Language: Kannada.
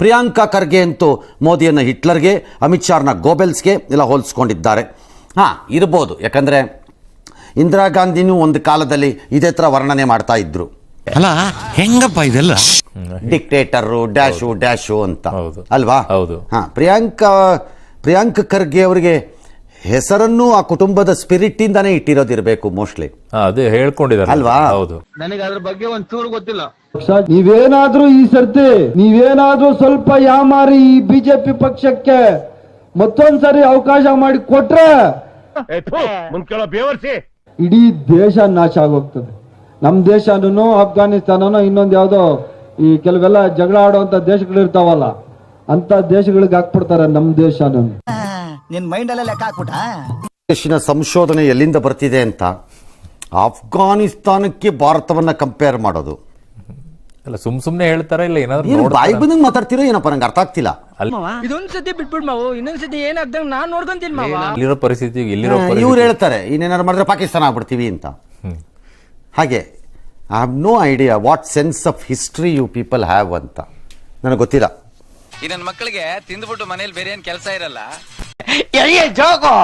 ಪ್ರಿಯಾಂಕಾ ಖರ್ಗೆ ಅಂತೂ ಮೋದಿಯನ್ನು ಹಿಟ್ಲರ್ಗೆ ಅಮಿತ್ ಶಾರ್ನ ಗೋಬೆಲ್ಸ್ಗೆ ಎಲ್ಲ ಹೋಲಿಸ್ಕೊಂಡಿದ್ದಾರೆ. ಹಾಂ ಇರ್ಬೋದು. ಯಾಕಂದರೆ ಇಂದಿರಾ ಗಾಂಧಿನೂ ಒಂದು ಕಾಲದಲ್ಲಿ ಇದೇ ಥರ ವರ್ಣನೆ ಮಾಡ್ತಾ ಇದ್ರು. ಅಲ್ಲ ಹೆಂಗಪ್ಪ ಇದೆಲ್ಲ? ಡಿಕ್ಟೇಟರು ಡ್ಯಾಶು ಡ್ಯಾಶು ಅಂತ. ಹೌದು. ಅಲ್ವಾ? ಹೌದು. ಹಾಂ ಪ್ರಿಯಾಂಕಾ ಪ್ರಿಯಾಂಕ ಖರ್ಗೆ ಅವರಿಗೆ ಹೆಸರನ್ನು ಆ ಕುಟುಂಬದ ಸ್ಪಿರಿಟ್ ಇಂದಾನೇ ಇಟ್ಟಿರೋದಿರಬೇಕು ಮೋಸ್ಟ್ಲಿ. ಅದೇ ಹೇಳ್ಕೊಂಡಿದ್ದಾರೆ. ಅಲ್ವಾ? ಹೌದು. ನನಗೆ ಅದ್ರ ಬಗ್ಗೆ ಒಂಚೂರು ಗೊತ್ತಿಲ್ಲ. ನೀವೇನಾದ್ರೂ ಈ ಸರ್ತಿ ನೀವೇನಾದ್ರೂ ಸ್ವಲ್ಪ ಯಾಮಾರಿ ಈ ಬಿಜೆಪಿ ಪಕ್ಷಕ್ಕೆ ಮತ್ತೊಂದ್ಸರಿ ಅವಕಾಶ ಮಾಡಿ ಕೊಟ್ರೆ? ಇಡೀ ದೇಶ ನಾಶ ಆಗೋಗ್ತದೆ. ನಮ್ ದೇಶನೂ ಅಫ್ಘಾನಿಸ್ತಾನನೋ ಇನ್ನೊಂದ್ ಯಾವ್ದೋ ಈ ಕೆಲವೆಲ್ಲ ಜಗಳ ಆಡುವಂತ ದೇಶಗಳಿರ್ತಾವಲ್ಲ ಅಂತ ದೇಶಗಳಿಗೆ ಹಾಕ್ಬಿಡ್ತಾರೆ ನಮ್ ದೇಶನೂ ನಿನ್ ಮೈಂಡ್ ಅಲ್ಲೇ ಲೆಕ್ಕ ಹಾಕ್ಬಿಟ್ಟ ದೇಶಿನ ಸಂಶೋಧನೆ ಎಲ್ಲಿಂದ ಬರ್ತಿದೆ ಅಂತ ಅಫ್ಘಾನಿಸ್ತಾನಕ್ಕೆ ಭಾರತವನ್ನ ಕಂಪೇರ್ ಮಾಡೋದು. ಅಲ್ಲ ಸುಮ್ ಸುಮ್ನೆ ಹೇಳ್ತಾರ ಇಲ್ಲ ಏನಾದ್ರು? ಬಾಯಿ ಬಂದಂಗೆ ಮಾತಾಡ್ತಿರೋ ಏನಪ್ಪ ನಂಗೆ ಅರ್ಥ ಆಗ್ತಿಲ್ಲ. ಇದೊಂದ್ ಸತಿ ಬಿಟ್ಬಿಡ್ ಮಾವು ಇನ್ನೊಂದ್ ಸತಿ ಏನಾಗ್ದಂಗ್ ನಾನ್ ನೋಡ್ಕೊಂತೀನಿ ಮಾವ. ಇಲ್ಲಿರೋ ಪರಿಸ್ಥಿತಿ ಇಲ್ಲಿರೋ ಇವ್ರು ಹೇಳ್ತಾರೆ ಇನ್ನೇನಾರು ಮಾಡಿದ್ರೆ ಪಾಕಿಸ್ತಾನ ಆಗ್ಬಿಡ್ತೀವಿ ಅಂತ. ಹಾಗೆ I have no idea what sense of history you people have ಅಂತ. ನನಗೆ ಗೊತ್ತಿಲ್ಲ. ಈ ನನ್ನ ಮಕ್ಕಳಿಗೆ ತಿಂದ್ಬಿಟ್ಟು ಮನೇಲಿ ಬೇರೆ ಏನ್ ಕೆಲಸ ಇರಲ್ಲ? ಜೋಗೋ